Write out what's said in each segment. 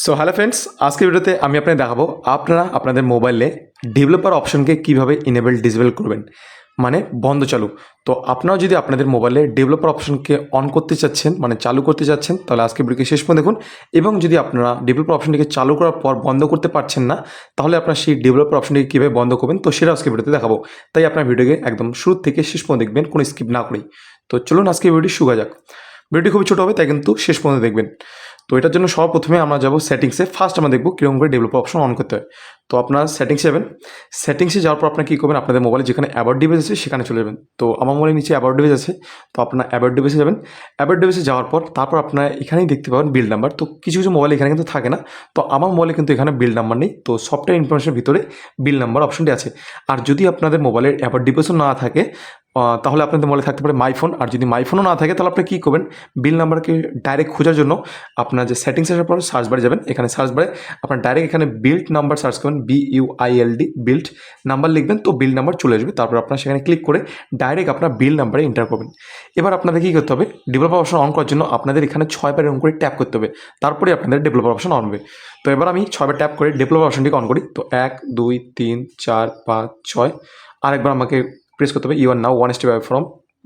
So hello friends আজকের ভিডিওতে আমি আপনাকে দেখাবো আপনারা আপনাদের মোবাইলে ডেভেলপার অপশনকে কীভাবে ইনেবল ডিসেবল করবেন। মানে বন্ধ চালু। তো আপনারাও যদি আপনাদের মোবাইলে ডেভেলপার অপশনকে অন করতে চাচ্ছেন মানে চালু করতে চাচ্ছেন, তাহলে আজকে ভিডিওকে শেষ পর্যন্ত দেখুন। এবং যদি আপনারা ডেভেলপার অপশনটিকে চালু করার পর বন্ধ করতে পারছেন না, তাহলে আপনার সেই ডেভেলপার অপশনটিকে কীভাবে বন্ধ করবেন, তো সেটা আজকে ভিডিওতে দেখাবো। তাই আপনার ভিডিওকে একদম শুরু থেকে শেষ পর্যন্ত দেখবেন, কোনো স্কিপ না করেই। তো চলুন আজকে ভিডিওটি শুরু করা যাক। ভিডিওটি খুবই ছোটো হবে, তাই কিন্তু শেষ পর্যন্ত দেখবেন। তো এটার জন্য সব প্রথমে আমরা যাব সেটিংসে। ফার্স্ট আমরা দেখব কীরকম করে ডেভেলপার অপশন অন করতে হয়। তো আপনার সেটিংসে যাবেন। সেটিংসে যাওয়ার পর আপনার কী করবেন? আপনাদের মোবাইলে যেখানে অ্যাবাউট ডিভাইস আছে সেখানে চলে যাবেন। তো আমার মোবাইলের নিচে অ্যাবাউট ডিভাইস আছে, তো আপনার অ্যাবাউট ডিভাইসে যাবেন। অ্যাবাউট ডিভাইসে যাওয়ার পর তারপর আপনার এখানেই দেখতে পাবেন বিল নাম্বার তো কিছু কিছু মোবাইল এখানে কিন্তু থাকে না। তো আমার মোবাইলে কিন্তু এখানে বিল নাম্বার নেই। তো সফটওয়্যার ইনফরমেশনের ভিতরে বিল নাম্বার অপশনটি আছে। আর যদি আপনাদের মোবাইলের অ্যাবাউট ডিভাইসও না থাকে তাহলে আপনাদের মোবাইলে থাকতে পারে মাইফোন আর যদি মাইফোনও না থাকে, তাহলে আপনি কী করবেন? বিল নাম্বারকে ডাইরেক্ট খোঁজার জন্য আপনার যে সেটিংস আসার পর সার্চ বারে যাবেন। এখানে সার্চ বারে আপনার ডাইরেক্ট এখানে বিল্ড নাম্বার সার্চ করবেন B U I L D build number লিখবেন, তো বিল নাম্বার চলে আসবে। তারপর আপনার সেখানে ক্লিক করে ডাইরেক্ট আপনার বিল নাম্বারে এন্টার করবেন। এবার আপনাদের কী করতে হবে? ডেভেলপার অপশন অন করার জন্য আপনাদের এখানে ছয়বার এরকম করে ট্যাপ করতে হবে। তারপরে আপনাদের ডেভেলপার অপশন অন হবে। তো এবার আমি ছয়বার ট্যাপ করে ডেভেলপার অপশনটিকে অন করি। তো এক, দুই, তিন, চার, পাঁচ, ছয়। আরেকবার আমাকে প্রেস করতে হবে you are now one step from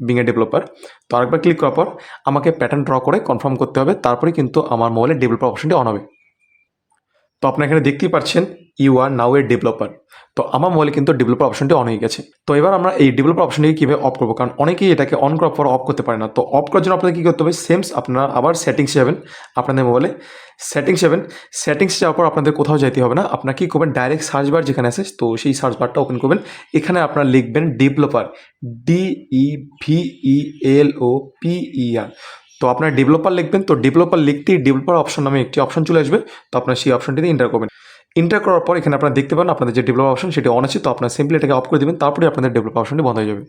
being a developer তো আরেকবার ক্লিক করার পর আমাকে প্যাটার্ন ড্র করে কনফার্ম করতে হবে, তারপরে কিন্তু আমার মোবাইলে ডেভেলপার অপশনটি অন হবে। তো আপনারা এখানে দেখতেই পাচ্ছেন you are now A developer তো আমার মোবাইলে কিন্তু ডেভেলপার অপশনটি অন হয়ে গেছে। তো এবার আমরা এই ডেভেলপার অপশনটিকে কীভাবে অফ করব? কারণ অনেকেই এটাকে অন করার পর অফ করতে পারে না। তো অফ করার জন্য আপনাদের কী করতে হবে? সেমস আপনারা আবার সেটিংস যাবেন আপনাদের মোবাইলে সেটিংস যাবেন সেটিংস যাওয়ার পর আপনাদের কোথাও যেতে হবে না। আপনার কী করবেন? ডাইরেক্ট সার্চ বার যেখানে আছে, তো সেই সার্চ বারটা ওপেন করবেন। এখানে আপনারা লিখবেন developer D E V E L O P E R তো আপনার ডেভেলপার লিখবেন, তো ডেভেলপার লিখতেই ডেভেলপার অপশন নামে একটি অপশন চলে আসবে। তো আপনার সেই অপশনটিতে এন্টার করবেন। এন্টার করার পর এখানে আপনারা দেখতে পান, আপনাদের যে ডেভেলপার অপশন সেটি অন আছে, তো আপনার সিম্পলি এটাকে অফ করে দেবেন, তারপরে আপনাদের ডেভেলপার অপশনটি বন্ধ হয়ে যাবে।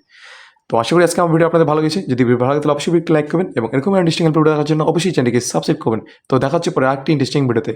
তো আশা করি আজকে আমার ভিডিও আপনাদের ভালো গেছে যদি ভিডিও ভালো লাগে, তাহলে অবশ্যই একটি লাইক করবেন এবং এরকম ইন্টারেস্টিং ভিডিও দেখার জন্য অবশ্যই চ্যানেলকে সাবস্ক্রাইব করবেন। তো দেখা হচ্ছে পরে আরেকটি ইন্টারেস্টিং ভিডিওতে।